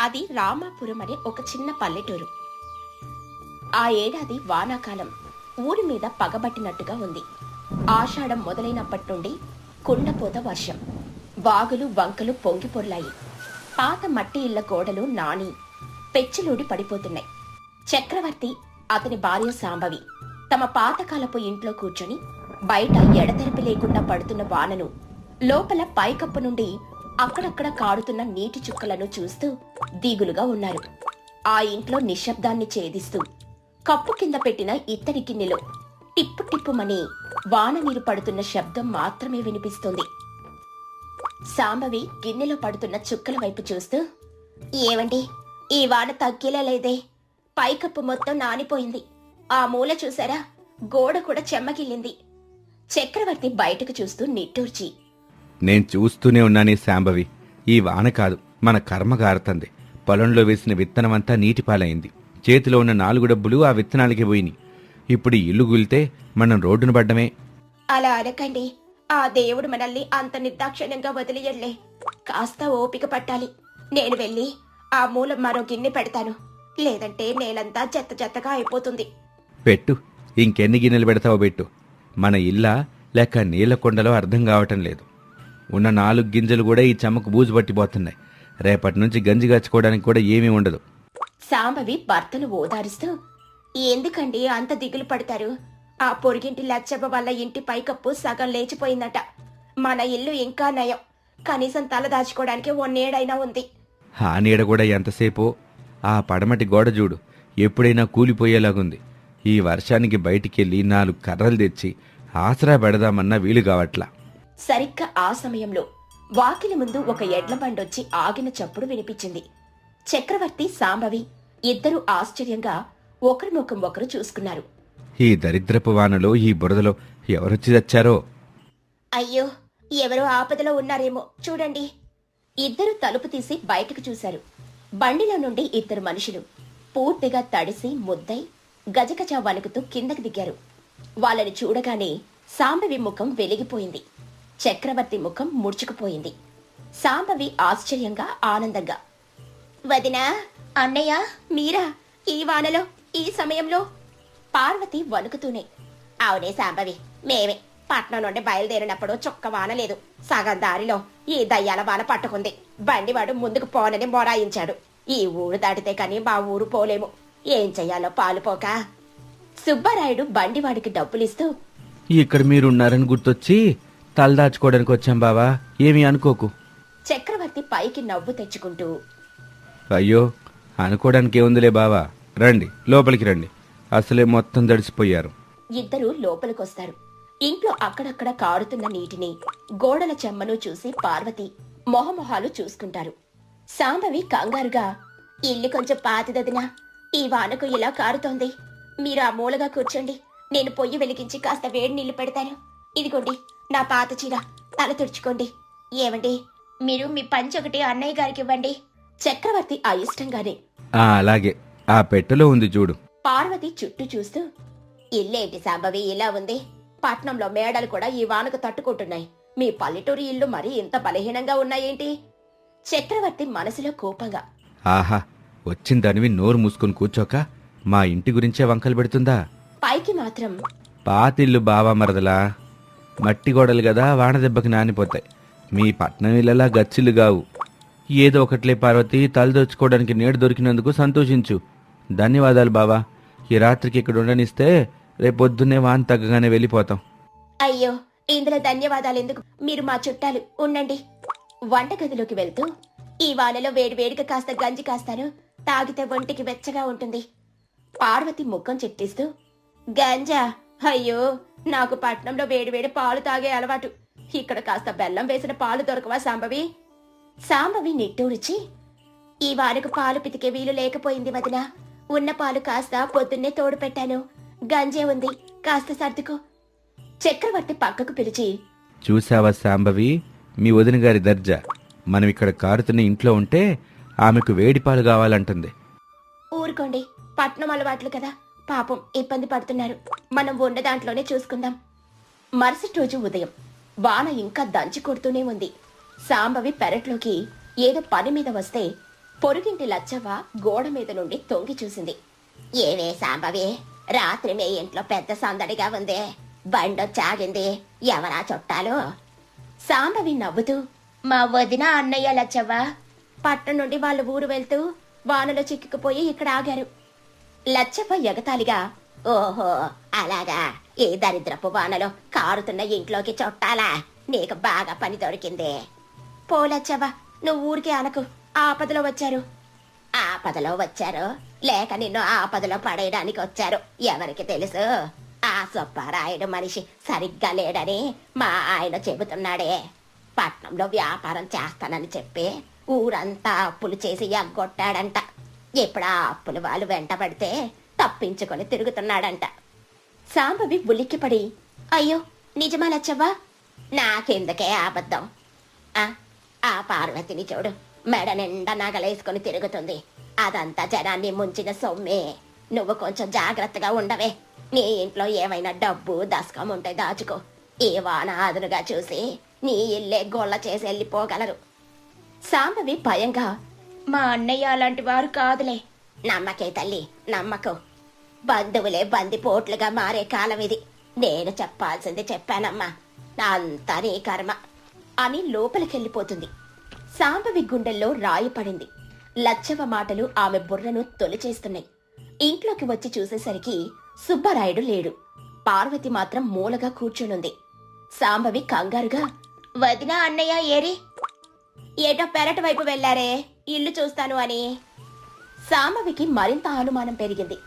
అది రామాపురం అనే ఒక చిన్న పల్లెటూరు. ఆ ఏడాది వానాకాలం ఊరి మీద పగబట్టినట్టుగా ఉంది. ఆషాఢం మొదలైనప్పటి నుండి కుండపోత వర్షం. వాగులు వంకలు పొంగి పొర్లాయి. పాత మట్టి ఇళ్ళ గోడలు నాని పెచ్చిలూడి పడిపోతున్నాయి. చక్రవర్తి అతని భార్య సాంబవి తమ పాతకాలపు ఇంట్లో కూర్చొని బయట ఎడతెరిపి లేకుండా పడుతున్న వానను లోపల పైకప్పు నుండి అక్కడక్కడ కారుతున్న నీటి చుక్కలను చూస్తూ దిగులుగా ఉన్నారు. ఆ ఇంట్లో నిశ్శబ్దాన్ని ఛేదిస్తూ కప్పు కింద పెట్టిన ఇత్తడి గిన్నెలో టిప్పు టిప్పుమని వాన నీరు పడుతున్న శబ్దం మాత్రమే వినిపిస్తుంది. సాంబవి గిన్నెలో పడుతున్న చుక్కల వైపు చూస్తూ ఏవండి? ఈ వాన తగ్గేలా లేదే. పైకప్పు మొత్తం నానిపోయింది. ఆ మూల చూసారా? గోడ కూడా చెమ్మగిల్లింది. చక్రవర్తి బయటకు చూస్తూ నిట్టూర్చి నేను చూస్తూనే ఉన్నానే శాంభవి. ఈ వాన కాదు మన కర్మ గారుతుంది. పొలంలో వేసిన విత్తనమంతా నీటి పాలైంది చేతిలో ఉన్న నాలుగు డబ్బులు ఆ విత్తనాలకి పోయినాయి. ఇప్పుడు ఇల్లు గులితే మనం రోడ్డున పడ్డమే. అలా అనకండి ఆ దేవుడు మనల్ని అంత నిర్దాక్షిణ్యంగా వదిలియడ్లే కాస్త ఓపిక పట్టాలి. నేను వెళ్ళి ఆ మూల మరో గిన్నె పెడతాను. లేదంటే నేలంతా చెత్త చెత్తగా అయిపోతుంది. పెట్టు. ఇంకెన్ని గిన్నెలు పెడతావో పెట్టు. మన ఇల్లా లేక నీళ్ళ కొండలో అర్థం కావటం లేదు. ఉన్న నాలుగు గింజలు కూడా ఈ చెమ్మకు బూజు పట్టిపోతున్నాయి. రేపటి నుంచి గంజి గచ్చుకోవడానికి కూడా ఏమీ ఉండదు. సాంబవి భర్తను ఓదారుస్తూ ఎందుకండి అంత దిగులు పడతారు? ఆ పొరిగింటి లచ్చవ్వ వల్ల ఇంటి పైకప్పు సగం లేచిపోయిందట. మన ఇల్లు ఇంకా నయం. కనీసం తల దాచుకోవడానికి ఒన్నేడైనా ఉంది. ఆ నీడ కూడా ఎంతసేపో? ఆ పడమటి గోడ చూడు ఎప్పుడైనా కూలిపోయేలాగుంది. ఈ వర్షానికి బయటికెళ్ళి నాలుగు కర్రలు తెచ్చి ఆసరా పెడదామన్నా వీలు కావట్లా. సరిగ్గా ఆ సమయంలో వాకిలి ముందు ఒక ఎడ్ల బండొచ్చి ఆగిన చప్పుడు వినిపించింది. చక్రవర్తి సాంబవి ఇద్దరు ఆశ్చర్యంగా ఒకరి ముఖం ఒకరు చూసుకున్నారు. ఈ దరిద్రపు వానలో ఈ బురదలో ఎవరొచ్చి తెచ్చారో అయ్యో ఎవరో ఆపదలో ఉన్నారేమో చూడండి. ఇద్దరు తలుపు తీసి బయటకు చూశారు. బండిలో నుండి ఇద్దరు మనుషులు పూర్తిగా తడిసి ముద్దై గజగజ వణుకుతూ కిందకి దిగారు. వాళ్ళని చూడగానే సాంబవి ముఖం వెలిగిపోయింది. చక్రవర్తి ముఖం ముడుచుకుపోయింది. సాంబవి ఆశ్చర్యంగా ఆనందంగా వదినా అన్నయ్య మీరా ఈ వానలో ఈ సమయంలో? పార్వతి వణుకుతూనే అవునే సాంబవి మేమే పట్నం నుండి బయలుదేరినప్పుడు చొక్క వాన లేదు. సగం దారిలో ఈ దయ్యాల వాన పట్టుకుంది. బండివాడు ముందుకు పోనని మొరాయించాడు. ఈ ఊరు దాటితే కానీ మా ఊరు పోలేము. ఏం చెయ్యాలో పాలుపోక సుబ్బారాయుడు బండివాడికి డబ్బులిస్తూ ఇక్కడ మీరున్నారని గుర్తొచ్చి తలదాచుకోవడానికి వచ్చాం బావా. ఏమీ అనుకోకు. చక్రవర్తి పైకి నవ్వు తెచ్చుకుంటూ అయ్యో అనుకోవడానికి ఏముందిలే బావా. రండి లోపలికి రండి. అసలే మొత్తం దడిసిపోయారు. ఇద్దరు లోపలికొస్తారు. ఇంట్లో అక్కడక్కడ కారుతున్న నీటిని గోడల చెమ్మను చూసి పార్వతి మొహమొహాలు చూసుకుంటారు. సాంబవి కంగారుగా ఇల్లు కొంచెం పాతిదదినా ఈ వానకు ఇలా కారుతోంది. మీరు ఆ మూలగా కూర్చోండి. నేను పొయ్యి వెలిగించి కాస్త వేడి నీళ్ళు పెడతాను. ఇదిగోండి నా పాత చీర తల తుడుచుకోండి. ఏమండి? మీరు మీ పంచి ఒకటి అన్నయ్య గారికి ఇవ్వండి. చక్రవర్తి అయిష్టంగానే ఆ అలాగే. ఆ పెట్టెలో ఉంది చూడు. పార్వతి చుట్టూ చూస్తూ ఇల్లేంటి సాంబవి ఇలా ఉంది. పట్నంలో మేడలు కూడా ఈ వానకు తట్టుకుంటున్నాయి. మీ పల్లెటూరి ఇల్లు మరీ ఇంత బలహీనంగా ఉన్నాయేంటి? చక్రవర్తి మనసులో కోపంగా ఆహా వచ్చిన దానివి నోరు మూసుకొని కూర్చోక మా ఇంటి గురించే వంకలు పెడుతుందా? పైకి మాత్రం పాతిల్లు బావా మరదలా. మట్టి గోడలు కదా వాన దెబ్బకి నానిపోతాయి. మీ పట్నం ఇళ్ళలా గచ్చులు గావు. ఏదో ఒకట్లే పార్వతి తలదొచ్చుకోవడానికి నీడ దొరికినందుకు సంతోషించు. ధన్యవాదాలు బావా. ఈ రాత్రికి ఇక్కడ ఉండనిస్తే రేపొద్దున్నే వాన తగ్గగానే వెళ్ళిపోతాం. అయ్యో ఇందులో ధన్యవాదాలు ఎందుకు మీరు మా చుట్టాలు ఉండండి. వంటగదిలోకి వెళ్తూ ఈ వానలో వేడి వేడిగా కాస్త గంజి కాస్తాను. తాగితే ఒంటికి వెచ్చగా ఉంటుంది. పార్వతి ముఖం చెట్టిస్తూ గంజా అయ్యో నాకు పట్నంలో వేడి వేడి పాలు తాగే అలవాటు. ఇక్కడ కాస్త బెల్లం వేసిన పాలు దొరకవా సాంబవి? సాంబవి నిట్టూరిచి ఈ వానకు పాలు పితికే వీలు లేకపోయింది వదినా. ఉన్న పాలు కాస్త పొద్దున్నే తోడు పెట్టాను. గంజే ఉంది కాస్త సర్దుకో. చక్రవర్తి పక్కకు పిలిచి చూసావా శాంభవి మీ వదిన గారి దర్జా. మనం ఇక్కడ కారుతున్న ఇంట్లో ఉంటే ఆమెకు వేడి పాలు కావాలంటుంది. ఊరుకోండి పట్నం అలవాట్లు కదా. పాపం ఇబ్బంది పడుతున్నారు. మనం ఉన్న దాంట్లోనే చూసుకుందాం. మరుసటి రోజు ఉదయం వాన ఇంకా దంచి కొడుతూనే ఉంది. సాంబవి పెరట్లోకి ఏదో పని మీద వస్తే పొరుగింటి లచ్చవ్వ గోడ మీద నుండి తొంగి చూసింది. ఏవే సాంబవి రాత్రి మీ ఇంట్లో పెద్ద సందడిగా ఉంది. బండొచ్చాగింది ఎవరా చుట్టాలు? సాంబవి నవ్వుతూ మా వదిన అన్నయ్య లచ్చవ్వ. పట్టణం నుండి వాళ్ళ ఊరు వెళ్తూ వానలో చిక్కుకుపోయి ఇక్కడ ఆగారు. లచ్చవ్వ ఎగతాళిగా ఓహో అలాగా. ఈ దరిద్రపు వానలో కారుతున్న ఇంట్లోకి చుట్టాలా? నీకు బాగా పని దొరికింది. పోలచ్చవ్వ నువ్వు ఊరికే అనకు. ఆపదలో వచ్చారు. ఆపదలో వచ్చారు? లేక నిన్ను ఆపదలో పడేయడానికి వచ్చారు. ఎవరికి తెలుసు? ఆ సుబ్బారాయుడు మనిషి సరిగ్గా లేడని మా ఆయన చెబుతున్నాడే. పట్నంలో వ్యాపారం చేస్తానని చెప్పి ఊరంతా అప్పులు చేసి ఎగ్గొట్టాడంట. ఇప్పుడు ఆ అప్పులు వాళ్ళు వెంటబడితే తప్పించుకొని తిరుగుతున్నాడంట. సాంబవి ఉలిక్కిపడి అయ్యో నిజమా లచ్చవ్వా నాకెందుకే అబద్ధం ఆ, ఆ పార్వతిని చూడు మెడ నిండా నగలేసుకుని తిరుగుతుంది. అదంతా జనాన్ని ముంచిన సొమ్మే. నువ్వు కొంచెం జాగ్రత్తగా ఉండవే. నీ ఇంట్లో ఏమైనా డబ్బు దశకం ఉంటే దాచుకో. ఏ వాన అదునుగా చూసి నీ ఇల్లే గొల్ల చేసి వెళ్ళిపోగలరు. సాంబవి భయంగా మా అన్నయ్య అలాంటి వారు కాదులే. నమ్మకే తల్లి నమ్మకం. బంధువులే బందిపోట్లుగా మారే కాలం ఇది. నేను చెప్పాల్సింది చెప్పానమ్మా. అంతా నీ కర్మ. అని లోపలికెళ్ళిపోతుంది. సాంబవి గుండెల్లో రాయి పడింది. లచ్చవ మాటలు ఆమె బుర్రను తొలిచేస్తున్నాయి. ఇంట్లోకి వచ్చి చూసేసరికి సుబ్బరాయుడు లేడు. పార్వతి మాత్రం మూలగా కూర్చునుంది. సాంబవి కంగారుగా వదినా అన్నయ్య ఏరి? ఏటో పెరటి వైపు వెళ్ళారే ఇల్లు చూస్తాను అని. సాంబవికి మరింత అనుమానం పెరిగింది.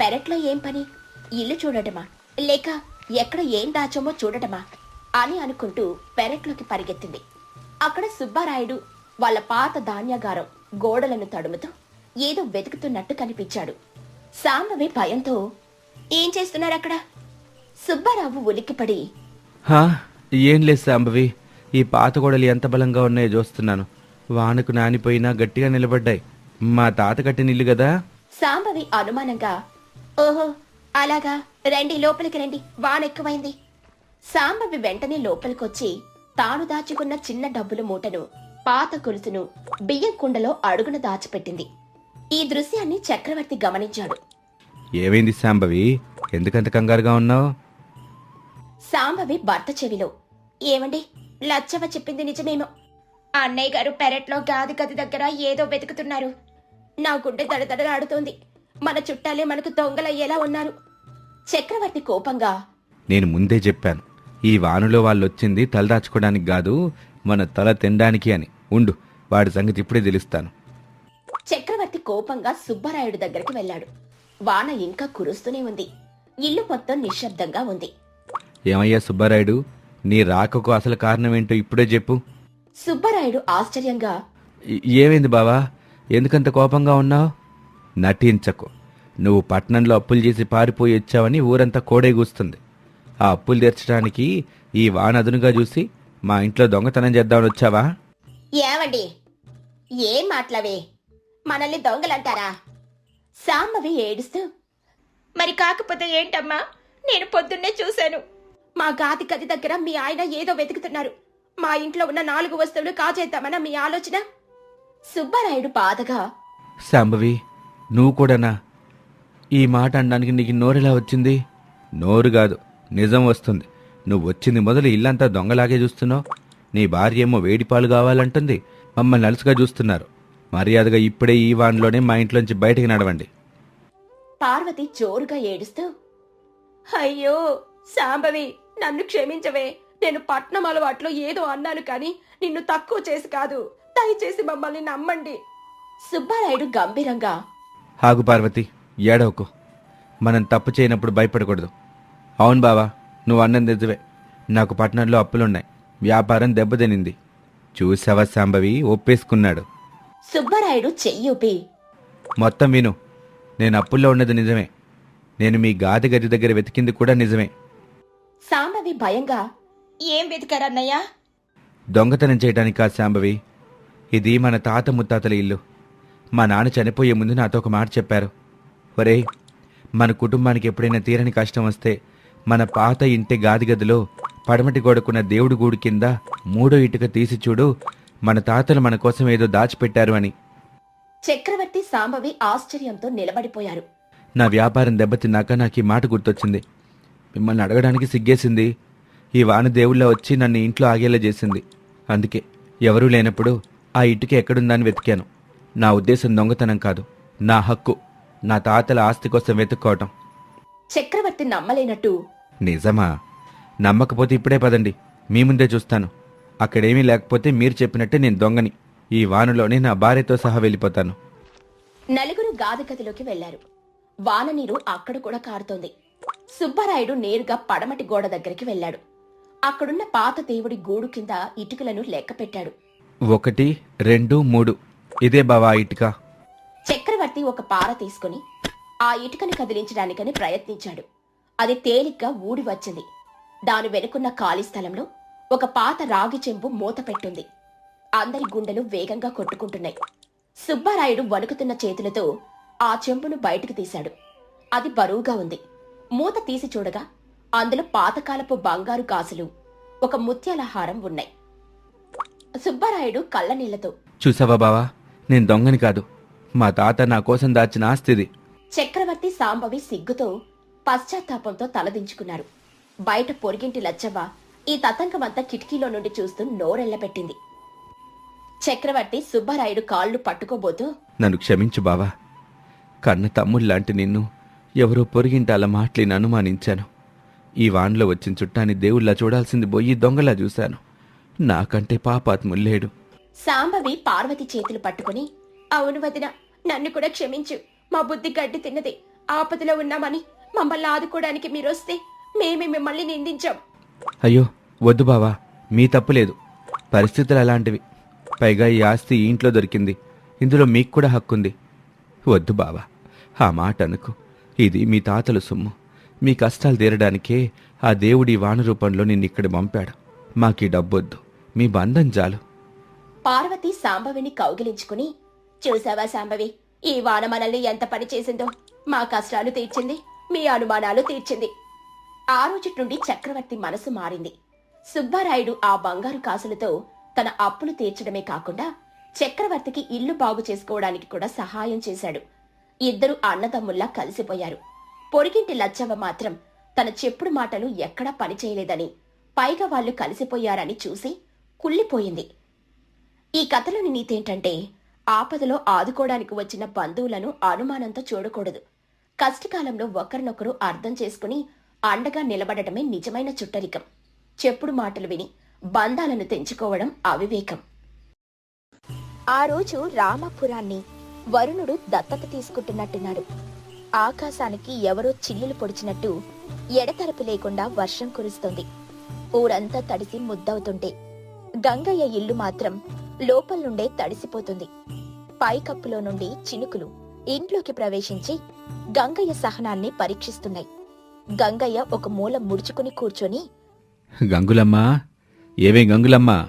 పెరట్లో ఏం పని? ఇల్లు చూడటమా? లేక ఎక్కడ ఏం దాచామో చూడటమా? అని అనుకుంటూ పెరట్లోకి పరిగెత్తింది. అక్కడ సుబ్బారాయుడు వాళ్ళ పాత ధాన్యాగారం గోడలను తడుముతూ ఏదో వెతుకుతున్నట్టు కనిపించాడు. సాంబవి భయంతో ఏం చేస్తున్నారు అక్కడ సుబ్బారావు ఉలిక్కిపడి హా ఏం లేదు సాంబవి. ఈ పాత గోడలు ఎంత బలంగా ఉన్నాయో చూస్తున్నాను. వానకు నానిపోయినా గట్టిగా నిలబడ్డాయి. మా తాత కట్టిన ఇల్లు కదా? సాంబవి అనుమానంగా ఓహో అలాగా. రండి లోపలికి రండి. వాన ఎక్కువైంది. సాంబవి వెంటనే లోపలికొచ్చి తాను దాచుకున్న చిన్న డబ్బుల మూటను పాత గొలుసును బియ్యం కుండలో అడుగున దాచిపెట్టింది. ఈ దృశ్యాన్ని చక్రవర్తి గమనించాడు. ఏమైంది సాంబవి? ఎందుకంత కంగారుగా ఉన్నావు? సాంబవి భర్త చెవిలో ఏమండి లచ్చవ చెప్పింది నిజమేమో. అన్నయ్య గారు పెరట్లో గాది గది దగ్గర ఏదో వెతుకుతున్నారు. నా గుండె దడదడలాడుతోంది. మన చుట్టాలే మనకు దొంగలయ్యేలా ఉన్నారు. చక్రవర్తి కోపంగా నేను ముందే చెప్పాను. ఈ వానలో వాళ్ళు వచ్చింది తలదాచుకోవడానికి కాదు మన తల తినడానికి అని. ఉండు వాడి సంగతి ఇప్పుడే తెలుస్తాను. చక్రవర్తి కోపంగా సుబ్బరాయుడు దగ్గరికి వెళ్ళాడు. వాన ఇంకా కురుస్తూనే ఉంది. ఇల్లు మొత్తం నిశ్శబ్దంగా ఉంది. ఏమయ్యా సుబ్బారాయుడు? నీ రాకకు అసలు కారణం ఏంటో ఇప్పుడే చెప్పు. సుబ్బరాయుడు ఆశ్చర్యంగా "ఏ- ఏమైంది బావా? ఎందుకంత కోపంగా ఉన్నావు? నటించకు. నువ్వు పట్నంలో అప్పులు చేసి పారిపోయి వచ్చావని ఊరంతా కోడేగూస్తుంది ఆ అప్పులు తీర్చడానికి ఈ వాన అదునుగా చూసి మా ఇంట్లో దొంగతనం చేద్దామని వచ్చావా? ఏమండి ఏం మాటలవే? మనల్ని దొంగలంటారా? సాంబవి ఏడుస్తూ మరి కాకపోతే ఏంటమ్మా? నేను పొద్దున్నే చూశాను. మా గాది గది దగ్గర మీ ఆయన ఏదో వెతుకుతున్నారు. మా ఇంట్లో ఉన్న నాలుగు వస్తువులు కాజేద్దామన్న మీ ఆలోచన? సుబ్బరాయుడు బాధగా శాంభవి నువ్వు కూడానా? ఈ మాట అనడానికి నీకు నోరెలా వచ్చింది? నోరు కాదు నిజం వస్తుంది. నువ్వు వచ్చింది మొదలు ఇల్లంతా దొంగలాగే చూస్తున్నావు. నీ భార్య ఏమో వేడిపాలు కావాలంటుంది. మమ్మల్ని అలుసుగా చూస్తున్నారు. మర్యాదగా ఇప్పుడే ఈ వాన్లోనే మా ఇంట్లోంచి బయటికి నడవండి. పార్వతి జోరుగా ఏడుస్తూ అయ్యో సాంబవి నన్ను క్షమించవే. నేను పట్నం అలవాట్లో ఏదో అన్నాను కానీ నిన్ను తక్కువ చేసి కాదు. దయచేసి మమ్మల్ని నమ్మండి. సుబ్బారాయుడు గంభీరంగా ఆగు పార్వతి ఏడవకు. మనం తప్పు చేయనప్పుడు భయపడకూడదు. అవును బావా నువ్వు అన్నది నిజమే నాకు పట్టణంలో అప్పులున్నాయి. వ్యాపారం దెబ్బతినింది. చూసావా శాంభవి ఒప్పేసుకున్నాడు. సుబ్బరాయుడు చెయ్యూపి మొత్తం విను. నేను అప్పుల్లో ఉన్నది నిజమే. నేను మీ గాది గది దగ్గర వెతికింది కూడా నిజమే. సాంబవి భయంగా ఏం వెతికారన్నయ్యా? దొంగతనం చేయడానికి కాదు శాంభవి ఇది మన తాత ముత్తాతల ఇల్లు. మా నాన్న చనిపోయే ముందు నాతో ఒక మాట చెప్పారు. ఒరేయ్ మన కుటుంబానికి ఎప్పుడైనా తీరని కష్టం వస్తే మన పాత ఇంటి గాది గదిలో పడమటి గోడకున్న దేవుడి గూడు కింద మూడో ఇటుక తీసి చూడు మన తాతలు మన కోసం ఏదో దాచిపెట్టారు అని. చక్రవర్తి సాంబవి ఆశ్చర్యంతో నిలబడిపోయారు. నా వ్యాపారం దెబ్బతిన్నాక నాకు ఈ మాట గుర్తొచ్చింది. మిమ్మల్ని అడగడానికి సిగ్గేసింది. ఈ వాన దేవుళ్ళ వచ్చి నన్ను ఇంట్లో ఆగేలా చేసింది. అందుకే ఎవరూ లేనప్పుడు ఆ ఇటుక ఎక్కడుందని వెతికాను. నా ఉద్దేశం దొంగతనం కాదు. నా హక్కు నా తాతల ఆస్తి కోసం వెతుక్కోవటం. చక్రవర్తి నమ్మలేనట్టు. నిజమా? నమ్మకపోతే ఇప్పుడే పదండి. మీ ముందే చూస్తాను. అక్కడేమీ లేకపోతే మీరు చెప్పినట్టే నేను దొంగని. ఈ వానలోనే నా భార్యతో సహా వెళ్ళిపోతాను. నలుగురు గాది గదిలోకి వెళ్ళారు. వాన నీరు అక్కడ కూడా కారుతోంది. సుబ్బరాయుడు నేరుగా పడమటి గోడ దగ్గరికి వెళ్ళాడు. అక్కడున్న పాత దేవుడి గూడు కింద ఇటుకలను లెక్క పెట్టాడు. ఒకటి రెండు మూడు. ఇదే బావా ఇటుక. చక్రవర్తి ఒక పార తీసుకుని ఆ ఇటుకని కదిలించడానికని ప్రయత్నించాడు. అది తేలిగ్గా ఊడి వచ్చింది. దాని వెనుకున్న ఖాళీ స్థలంలో ఒక పాత రాగి చెంబు మూత పెట్టుంది. అందరి గుండెలు వేగంగా కొట్టుకుంటున్నాయి. సుబ్బారాయుడు వణుకుతున్న చేతులతో ఆ చెంబును బయటకు తీశాడు. అది బరువుగా ఉంది. మూత తీసి చూడగా అందులో పాతకాలపు బంగారు గాజులు ఒక ముత్యాల హారం ఉన్నాయి. సుబ్బారాయుడు కళ్ళనీళ్ళతో చూసావా బావా? నేను దొంగని కాదు. మా తాత నా కోసం దాచిన ఆస్తిది. చక్రవర్తి సాంబవి సిగ్గుతో పశ్చాత్తాపంతో తలదించుకున్నారు బయట పొరిగింటి లచ్చవ్వ ఈ తతంకమంతా కిటికీలో నుండి చూస్తూ నోరెళ్ళపెట్టింది చక్రవర్తి సుబ్బారాయుడు కాళ్ళు పట్టుకోబోతూ నన్ను క్షమించు బావా. కన్న తమ్ముళ్ళలాంటి నిన్ను ఎవరో పొరిగింటి అలా మాటలిని అనుమానించాను. ఈ వాన్లో వచ్చిన చుట్టాన్ని దేవుళ్ళ చూడాల్సింది పోయి దొంగలా చూశాను. నాకంటే పాపాత్ముల్లేడు సాంబవి పార్వతి చేతులు పట్టుకుని అవును వదిన నన్ను కూడా క్షమించు. మా బుద్ధి గడ్డి తిన్నది. ఆపదలో ఉన్నామని మమ్మల్ని ఆదుకోవడానికి మీరొస్తే మేమే మిమ్మల్ని నిందించాం. అయ్యో వద్దు బావా మీ తప్పులేదు పరిస్థితులు అలాంటివి. పైగా ఈ ఆస్తి ఈ ఇంట్లో దొరికింది. ఇందులో మీకు కూడా హక్కుంది. వద్దు బావా ఆ మాట అనుకు. ఇది మీ తాతల సొమ్ము. మీ కష్టాలు తీరడానికే ఆ దేవుడి వాన రూపంలో నిన్ను ఇక్కడ పంపాడు. మాకీ డబ్బొద్దు. మీ బంధం చాలు. పార్వతి సాంబవిని కౌగిలించుకుని చూసావా సాంబవి ఈ వాన మనల్ని ఎంత పని చేసిందో? మా కష్టాలు తీర్చింది మీ అనుమానాలు తీర్చింది. ఆ రోజుటి నుండి చక్రవర్తి మనసు మారింది. సుబ్బారాయుడు ఆ బంగారు కాసులతో తన అప్పులు తీర్చడమే కాకుండా చక్రవర్తికి ఇల్లు బాగు చేసుకోవడానికి కూడా సహాయం చేశాడు. ఇద్దరు అన్నదమ్ముల్లా కలిసిపోయారు. పొరిగింటి లచ్చవ్వ మాత్రం తన చెప్పుడు మాటలు ఎక్కడా పనిచేయలేదని పైగా వాళ్ళు కలిసిపోయారని చూసి కుళ్ళిపోయింది. ఈ కథలోని నీతేంటంటే ఆపదలో ఆదుకోవడానికి వచ్చిన బంధువులను అనుమానంతో చూడకూడదు. కష్టకాలంలో ఒకరినొకరు అర్థం చేసుకుని అండగా నిలబడటమే నిజమైన చుట్టరికం. చెప్పుడు మాటలు విని బంధాలను తెంచుకోవడం అవివేకం. ఆ రోజు రామపురాన్ని వరుణుడు దత్తత తీసుకుంటున్నట్టున్నాడు. ఆకాశానికి ఎవరో చిల్లులు పొడిచినట్టు ఎడతెరపి లేకుండా వర్షం కురుస్తుంది. ఊరంతా తడిసి ముద్దవుతుంటే గంగయ్య ఇల్లు మాత్రం లోపల నుండే తడిసిపోతుంది పైకప్పులో నుండి చినుకులు ఇంట్లోకి ప్రవేశించి గంగయ్య సహనాన్ని పరీక్షిస్తున్నాయి. గంగయ్య ఒక మూల ముడుచుకుని కూర్చొని గంగులమ్మా ఏవే గంగులమ్మా?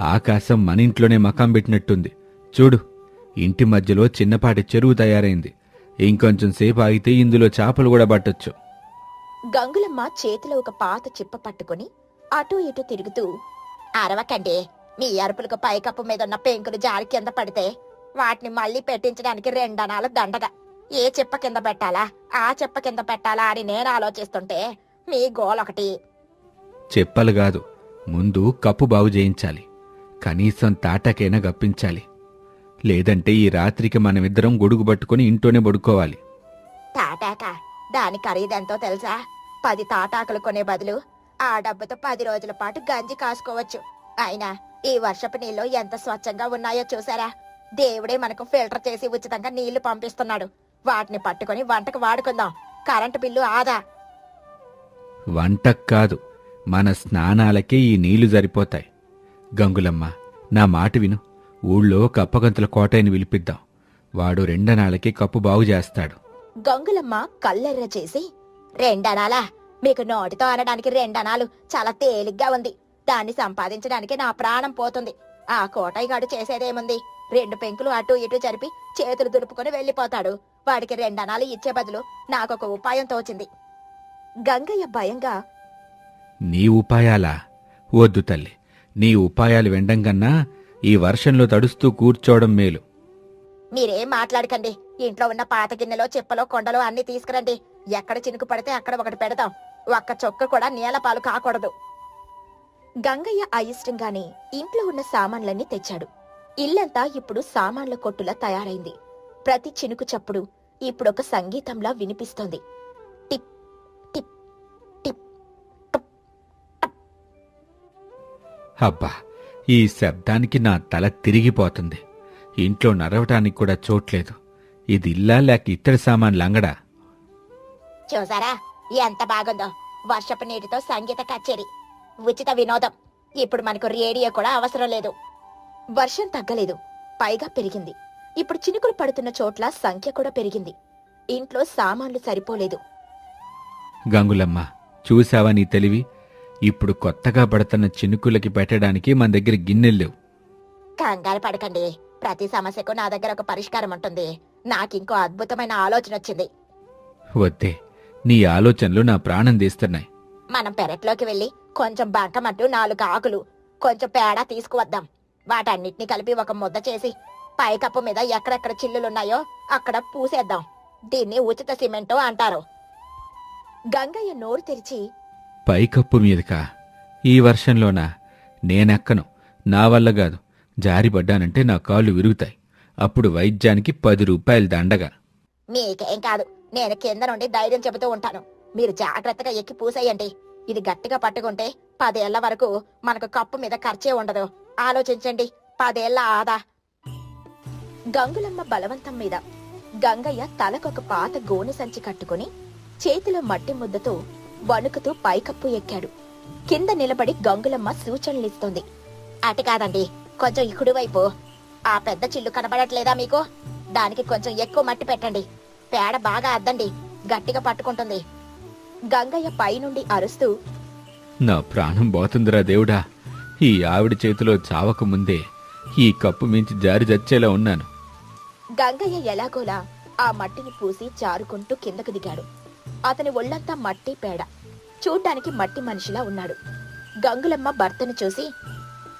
ఆకాశం మన ఇంట్లోనే మకాం పెట్టినట్టుంది. చూడు ఇంటి మధ్యలో చిన్నపాటి చెరువు తయారైంది. ఇంకొంచెం సేపు ఆగితే ఇందులో చేపలు కూడా పట్టొచ్చు. గంగులమ్మ చేతిలో ఒక పాత చిప్ప పట్టుకుని అటూ ఇటూ తిరుగుతూ అరవకండి. మీ అరుపులకు పైకప్పు మీద ఉన్న పెంకులు జారి కింద పడితే వాటిని మళ్ళీ పెట్టించడానికి రెండనాలు దండగా. ఏ చిప్ప కింద పెట్టాలా? ఆ చిప్ప కింద పెట్టాలా అని నేను ఆలోచిస్తుంటే మీ గోలొకటి. చెప్పలు కాదు. ముందు కప్పు బాగు చేయించాలి. కనీసం తాటాకైనా గప్పించాలి. లేదంటే ఈ రాత్రికి మనమిద్దరం గొడుగు పట్టుకుని ఇంట్లోనే పడుకోవాలి. తాటాక? దాని ఖరీదెంతో తెలుసా? పది తాటాకులు కొనే బదులు ఆ డబ్బుతో పది రోజుల పాటు గంజి కాసుకోవచ్చు. అయినా ఈ వర్షపు నీళ్ళు ఎంత స్వచ్ఛంగా ఉన్నాయో చూసారా? దేవుడే మనకు ఫిల్టర్ చేసి ఉచితంగా నీళ్ళు పంపిస్తున్నాడు. వాటిని పట్టుకొని వంటకు వాడుకుందాం. కరెంటు బిల్లు ఆదా. వంటకు కాదు మన స్నానాలకే ఈ నీళ్ళు సరిపోతాయి. గంగులమ్మ నా మాట విను. ఊళ్ళో కప్పగంతుల కోటయ్యని పిలిపిద్దాం వాడు రెండనాళ్ళకి కప్పు బాగు చేస్తాడు. గంగులమ్మ కల్లెర్ర చేసి రెండనాలా? మీకు నోటితో అనడానికి రెండనాలు చాలా తేలిగ్గా ఉంది. దాన్ని సంపాదించడానికి నా ప్రాణం పోతుంది. ఆ కోటయ్యగాడు చేసేదేముంది? రెండు పెంకులు అటు ఇటు జరిపి చేతులు దులుపుకొని వెళ్ళిపోతాడు. వాడికి రెండనాలు ఇచ్చే బదులు నాకొక ఉపాయం తోచింది. గంగయ్య భయంగా నీ ఉపాయాలా? వద్దు తల్లి. నీ ఉపాయాలు వెండం కన్నా ఈ వర్షంలో తడుస్తూ కూర్చోవడం మేలు. మీరేం మాట్లాడకండి. ఇంట్లో ఉన్న పాత గిన్నెలో చెప్పలో కొండలో అన్ని తీసుకురండి. ఎక్కడ చినుకు పడితే అక్కడ ఒకటి పెడతాం. ఒక్క చొక్క కూడా నేల పాలు కాకూడదు. గంగయ్య అయిష్టంగానే ఇంట్లో ఉన్న సామాన్లన్నీ తెచ్చాడు. ఇల్లంతా ఇప్పుడు సామాన్ల కొట్టులా తయారైంది. ప్రతి చినుకు చప్పుడు ఇప్పుడొక సంగీతంలా వినిపిస్తోంది. టిప్ టిప్ టిప్ అబ్బా ఈ శబ్దానికి నా తల తిరిగిపోతుంది. ఇంట్లో నరవటానికి కూడా చోట్లేదు. ఇది ఇల్లా లేక ఇత్తడి సామాన్లు అంగడా చూసారా? ఎంత బాగుందో. వర్షపు నీటితో సంగీత కచేరి. ఉచిత వినోదం. ఇప్పుడు మనకు రేడియో కూడా అవసరం లేదు. వర్షం తగ్గలేదు. పైగా పెరిగింది. ఇప్పుడు చినుకులు పడుతున్న చోట్ల సంఖ్య కూడా పెరిగింది. ఇంట్లో సామాన్లు సరిపోలేదు. గంగులమ్మ చూసావా నీ తెలివి? ఇప్పుడు కొత్తగా పడుతున్న చినుకులకి పెట్టడానికి మన దగ్గర గిన్నెల్లేవు కంగారు పడకండి. ప్రతి సమస్యకు నా దగ్గర ఒక పరిష్కారం ఉంటుంది. నాకింకో అద్భుతమైన ఆలోచన వచ్చింది. వద్దే. నీ ఆలోచనలు నా ప్రాణం తీస్తున్నాయి. మనం పెరట్లోకి వెళ్ళి కొంచెం బంకమట్టు నాలుగు ఆకులు కొంచెం పేడ తీసుకువద్దాం. వాటన్నిటిని కలిపి ఒక ముద్ద చేసి పైకప్పు మీద ఎక్కడెక్కడ చిల్లులున్నాయో అక్కడ పూసేద్దాం. దీన్ని ఉచిత సిమెంటు అంటారు. గంగయ్య నోరు తెరిచి పైకప్పు మీదకా? ఈ వర్షంలోనా? నేనెక్కను. నా వల్ల కాదు. జారిపడ్డానంటే నా కాళ్ళు విరుగుతాయి. అప్పుడు వైద్యానికి పది రూపాయలు దండగా. మీకేం కాదు. నేను కింద నుండి ధైర్యం చెబుతూ ఉంటాను. మీరు జాగ్రత్తగా ఎక్కి పూసేయండి. ఇది గట్టిగా పట్టుకుంటే పదేళ్ళ వరకు మనకు కప్పు మీద ఖర్చే ఉండదు. ఆలోచించండి పదేళ్ళ ఆదా. గంగులమ్మ బలవంతం మీద గంగయ్య తలకొక పాత గోనె సంచి కట్టుకుని చేతిలో మట్టి ముద్దతో వణుకుతూ పైకప్పు ఎక్కాడు. కింద నిలబడి గంగులమ్మ సూచనలిస్తోంది. అటు కాదండి కొంచెం ఇకుడివైపు ఆ పెద్ద చిల్లు కనబడట్లేదా మీకు? దానికి కొంచెం ఎక్కువ మట్టి పెట్టండి. పేడ బాగా అద్దండి గట్టిగా పట్టుకుంటుంది. గంగయ్య పైనుండి అరుస్తూ నా ప్రాణం పోతుందిరా దేవుడా. ఈ ఆవిడ చేతిలో చావక ముందే ఈ కప్పు మించి జారి చచ్చేలా ఉన్నాను. గంగయ్య ఎలాగోలా ఆ మట్టిని పూసి జారుకుంటూ కిందకు దిగాడు. అతని ఒళ్ళంతా మట్టి పేడ. చూడ్డానికి మట్టి మనిషిలా ఉన్నాడు. గంగులమ్మ భర్తను చూసి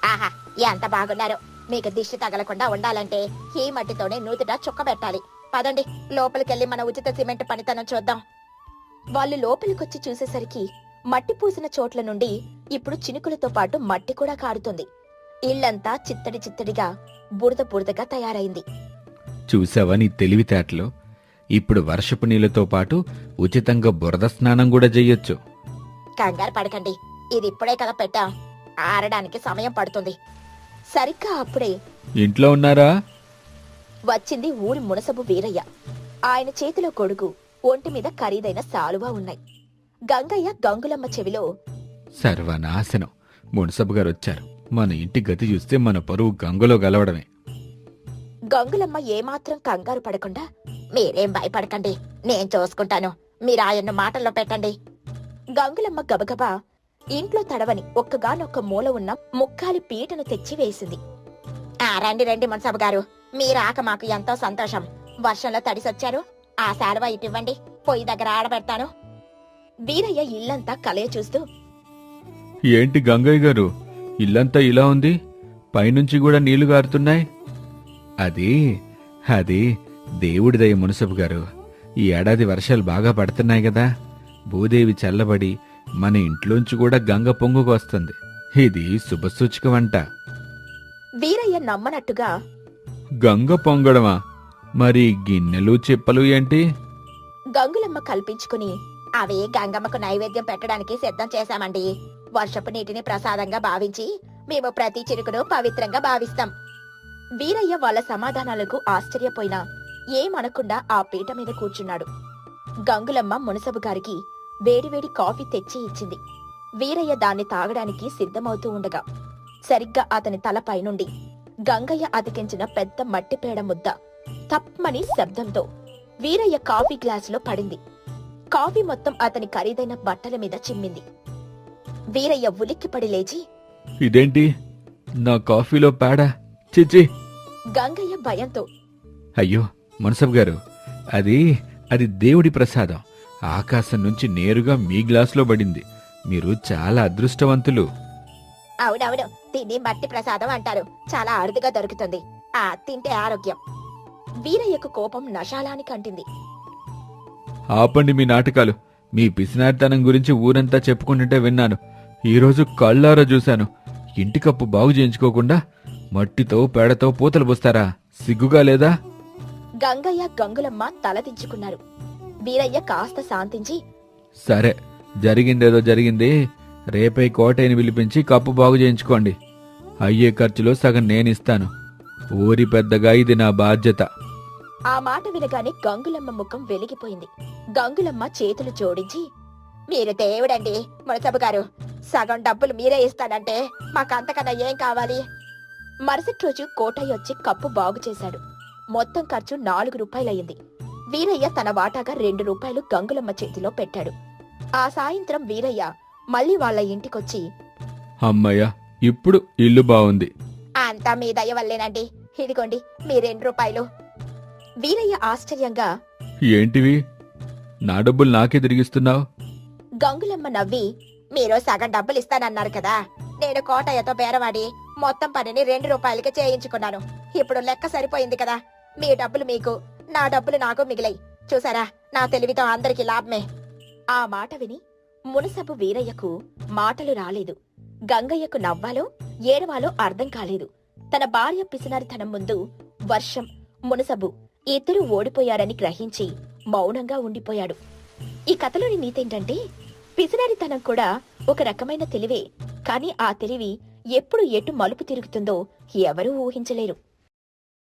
ఆహా ఎంత బాగున్నారు. మీకు దిష్టి తగలకుండా ఉండాలంటే ఈ మట్టితోనే నూతిట చుక్క పెట్టాలి. పదండి లోపలికెళ్ళి మన ఉచిత సిమెంట్ పనితనం చూద్దాం. వాళ్ళు లోపలికొచ్చి చూసేసరికి మట్టి పూసిన చోట్ల నుండి ఇప్పుడు చినుకులతో పాటు మట్టి కూడా కారుతుంది. ఇల్లంతా చిత్తడి చిత్తడిగా బురద బురదగా తయారైంది. చూసావా నీ తెలివితేటలు? ఇప్పుడు వర్షపు నీళ్ళతో పాటు ఉచితంగా బురద స్నానం కూడా చెయ్యొచ్చు. కంగారు పడకండి. ఇది ఇప్పుడే కదా పెట్టాం. ఆరడానికి సమయం పడుతుంది. సరిగ్గా అప్పుడే ఇంట్లో ఉన్నారా? వచ్చింది ఊరి మునసబు వీరయ్య. ఆయన చేతిలో కొడుకు. ఒంటి మీద ఖరీదైన సాలువా ఉన్నాయి. గంగయ్య గంగులమ్మ చెవిలో సర్వనాశనం. మున్సబు గారు వచ్చారు. మన ఇంటి గతి చూస్తే మన పరువు గంగలో గలవడమే. గంగులమ్మ ఏమాత్రం కంగారు పడకుండా మీరేం భయపడకండి నేను చూసుకుంటాను. మీరు ఆయన్ను మాటల్లో పెట్టండి. గంగులమ్మ గబగబా ఇంట్లో తడవని ఒక్కగానొక్క మూల ఉన్న ముక్కాలి పీటను తెచ్చి వేసింది ఆ రండి రండి మున్సబు గారు. మీరాక మాకు ఎంతో సంతోషం. వర్షంలో తడిసొచ్చారు. ఆ శాలువా ఇటివ్వండి. పొయ్యి దగ్గర ఆడబెడతాను. వీరయ్య ఇల్లంతా కలయ చూస్తూ ఏంటి గంగయ్య గారు? ఇల్లంతా ఇలా ఉంది? పైనుంచి కూడా నీళ్ళు గారుతున్నాయి? అది అది దేవుడిదయ్య మునసబు గారు. ఈ ఏడాది వర్షాలు బాగా పడుతున్నాయి కదా. భూదేవి చల్లబడి మన ఇంట్లోంచి కూడా గంగ పొంగుకొస్తుంది ఇది శుభసూచకమంట వీరయ్య నమ్మనట్టుగా గంగ పొంగడమా? మరి గిన్నెలు చెప్పలు ఏంటి? గంగులమ్మ కల్పించుకుని అవే గంగమ్మకు నైవేద్యం పెట్టడానికి సిద్ధం చేశామండి. వర్షపు నీటిని ప్రసాదంగా భావించి మేము ప్రతి చిరుకును పవిత్రంగా భావిస్తాం. వీరయ్య వాళ్ళ సమాధానాలకు ఆశ్చర్యపోయినా ఏమనకుండా ఆ పీట మీద కూర్చున్నాడు. గంగులమ్మ మునసబు గారికి వేడివేడి కాఫీ తెచ్చి ఇచ్చింది. వీరయ్య దాన్ని తాగడానికి సిద్ధమవుతూ ఉండగా సరిగ్గా అతని తలపై నుండి గంగయ్య అతికించిన పెద్ద మట్టిపేడ ముద్ద తప్పమని శబ్దంతో వీరయ్య కాఫీ గ్లాసులో పడింది. కాఫీ మొత్తం అతని ఖరీదైన బట్టల మీద చిమ్మింది. వీరయ్య ఉలిక్కిపడి లేచి ఇదేంటి? నా కాఫీలో పేడ? చిచి గంగయ్య భయంతో అయ్యో మునసబ్ గారు అది అది దేవుడి ప్రసాదం. ఆకాశం నుంచి నేరుగా మీ గ్లాసులో పడింది. మీరు చాలా అదృష్టవంతులు. అవునవును దీన్ని మట్టి ప్రసాదం అంటారు. చాలా అరుదుగా దొరుకుతుంది. ఆ తింటే ఆరోగ్యం. వీరయ్యకు కోపం నశాలానికి అంటింది. ఆపండి మీ నాటకాలు. మీ పిసినారితనం గురించి ఊరంతా చెప్పుకుంటుంటే విన్నాను. ఈరోజు కళ్ళారా చూశాను. ఇంటి కప్పు బాగు చేయించుకోకుండా మట్టితో పేడతో పూతలు పోస్తారా? సిగ్గుగా లేదా? గంగయ్య గంగులమ్మ తలదించుకున్నారు వీరయ్య కాస్త శాంతించి సరే జరిగిందేదో జరిగింది. రేపై కోటయ్యని పిలిపించి కప్పు బాగు చేయించుకోండి. అయ్యే ఖర్చులో సగం నేనిస్తాను. ఊరి పెద్దగా ఇది నా బాధ్యత. ఆ మాట వినగానే గంగులమ్మ ముఖం వెలిగిపోయింది. గంగులమ్మ చేతులు జోడించి మీరు దేవుడండి మునసబు గారు సగం డబ్బులు మీరే ఇస్తానంటే మాకంతకన్నా ఏం కావాలి? మరుసటి రోజు కోటయ్య వచ్చి కప్పు బాగు చేశాడు. మొత్తం ఖర్చు నాలుగు రూపాయలయ్యింది. వీరయ్య తన వాటాగా రెండు రూపాయలు గంగులమ్మ చేతిలో పెట్టాడు. ఆ సాయంత్రం వీరయ్య మళ్ళీ వాళ్ళ ఇంటికొచ్చి అమ్మయ్య ఇప్పుడు ఇల్లు బాగుంది అంతా మీ దయ వల్లేనండి. ఇదిగోండి మీ రెండు రూపాయలు. వీరయ్య ఆశ్చర్యంగా ఏంటివి? నా డబ్బులు నాకే తిరిగిస్తున్నావు? గంగులమ్మ నవ్వి మీరు సగం డబ్బులు ఇస్తానన్నారు కదా. నేను కోటయ్యతో బేరవాడి మొత్తం పనిని రెండు రూపాయలకి చేయించుకున్నాను. ఇప్పుడు లెక్క సరిపోయింది కదా. మీ డబ్బులు మీకు నా డబ్బులు నాకు మిగిలాయి. చూసారా? నా తెలివితో అందరికి లాభమే. ఆ మాట విని మునసబు వీరయ్యకు మాటలు రాలేదు. గంగయ్యకు నవ్వాలో ఏడవాలో అర్థం కాలేదు. తన భార్య పిసినారితనం ముందు వర్షం మునసబు ఇద్దరూ ఓడిపోయారని గ్రహించి మౌనంగా ఉండిపోయాడు. ఈ కథలోని నీతేంటంటే పిసినారితనం కూడా ఒక రకమైన తెలివే కాని ఆ తెలివి ఎప్పుడు ఎటు మలుపు తిరుగుతుందో ఎవరూ ఊహించలేరు.